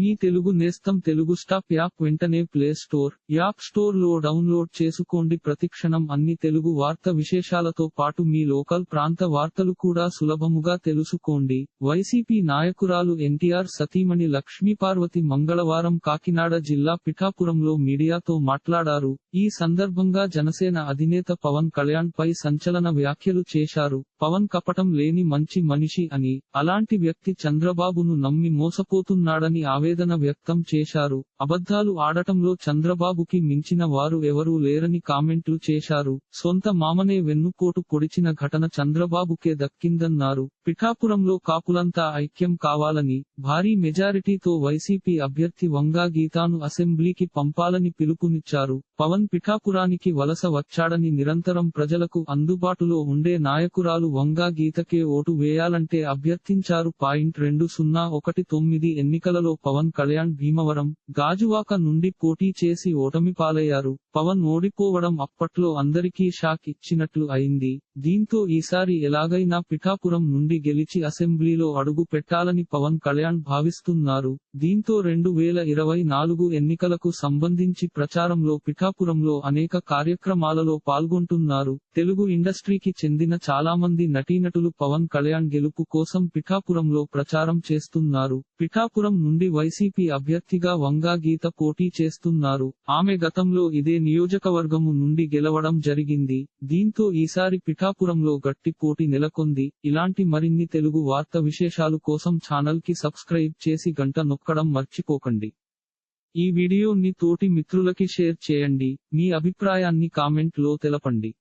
మీ తెలుగు నేస్తం Telugu stop app వెంటనే play store app స్టోర్లో డౌన్లోడ్ చేసుకోండి. ప్రతిక్షణం అన్ని తెలుగు వార్త విశేషాలతో పాటు మీ లోకల్ ప్రాంత వార్తలు కూడా సులభముగా తెలుసుకోండి. వైసీపీ నాయకురాలు ఎన్టీఆర్ సతీమణి లక్ష్మీపార్వతి మంగళవారం కాకినాడ జిల్లా పిఠాపురంలో మీడియాతో మాట్లాడారు. ఈ సందర్భంగా జనసేన అధినేత పవన్ కళ్యాణ్ పై సంచలన వ్యాఖ్యలు చేశారు. పవన్ కపటం లేని మంచి మనిషి అని అలాంటి వ్యక్తి చంద్రబాబును నమ్మి మోసపోతున్నాడని ఆవేదన వ్యక్తం చేశారు. అబద్ధాలు ఆడటంలో చంద్రబాబుకి మించిన వారు ఎవరూ లేరని కామెంట్లు చేశారు. సొంత మామనే వెన్నుపోటు పొడిచిన ఘటన చంద్రబాబుకే దక్కిందన్నారు. పిఠాపురంలో కాపులంతా ఐక్యం కావాలని భారీ మెజారిటీతో వైసీపీ అభ్యర్థి వంగా గీతాను అసెంబ్లీకి పంపాలని పిలుపునిచ్చారు. పవన్ పిఠాపురానికి వలస వచ్చాడని నిరంతరం ప్రజలకు అందుబాటులో ఉండే నాయకురాలు వంగా గీతకే ఓటు వేయాలంటే అభ్యర్థించారు పాయింట్ రెండు సున్నా ఒకటి తొమ్మిది ఎన్నికలలో పవన్ కళ్యాణ్ భీమవరం గాజువాక నుండి పోటీ చేసి ఓటమి పాలయ్యారు. పవన్ ఓడిపోవడం అప్పట్లో అందరికీ షాక్ ఇచ్చినట్లు అయింది. దీంతో ఈసారి ఎలాగైనా పిఠాపురం నుండి గెలిచి అసెంబ్లీలో అడుగు పెట్టాలని పవన్ కళ్యాణ్ భావిస్తున్నారు. దీంతో రెండు వేల ఇరవై నాలుగు ఎన్నికలకు సంబంధించి ప్రచారంలో పిఠాపురంలో అనేక కార్యక్రమాలలో పాల్గొంటున్నారు. తెలుగు ఇండస్ట్రీకి చెందిన చాలా మంది నటీనటులు పవన్ కళ్యాణ్ గెలుపు కోసం పిఠాపురంలో ప్రచారం చేస్తున్నారు. పిఠాపురం నుండి వైసీపీ అభ్యర్థిగా వంగా గీత పోటీ చేస్తున్నారు. ఆమె గతంలో ఇదే నియోజకవర్గము నుండి గెలవడం జరిగింది. దీంతో ఈసారి పిఠాపురంలో గట్టి పోటీ నెలకొంది. ఇలాంటి మరిన్ని తెలుగు వార్త విశేషాలు కోసం ఛానల్కి సబ్స్క్రైబ్ చేసి గంట నొక్కడం మర్చిపోకండి. ఈ వీడియోని తోటి మిత్రులకి షేర్ చేయండి. మీ అభిప్రాయాన్ని కామెంట్లో తెలపండి.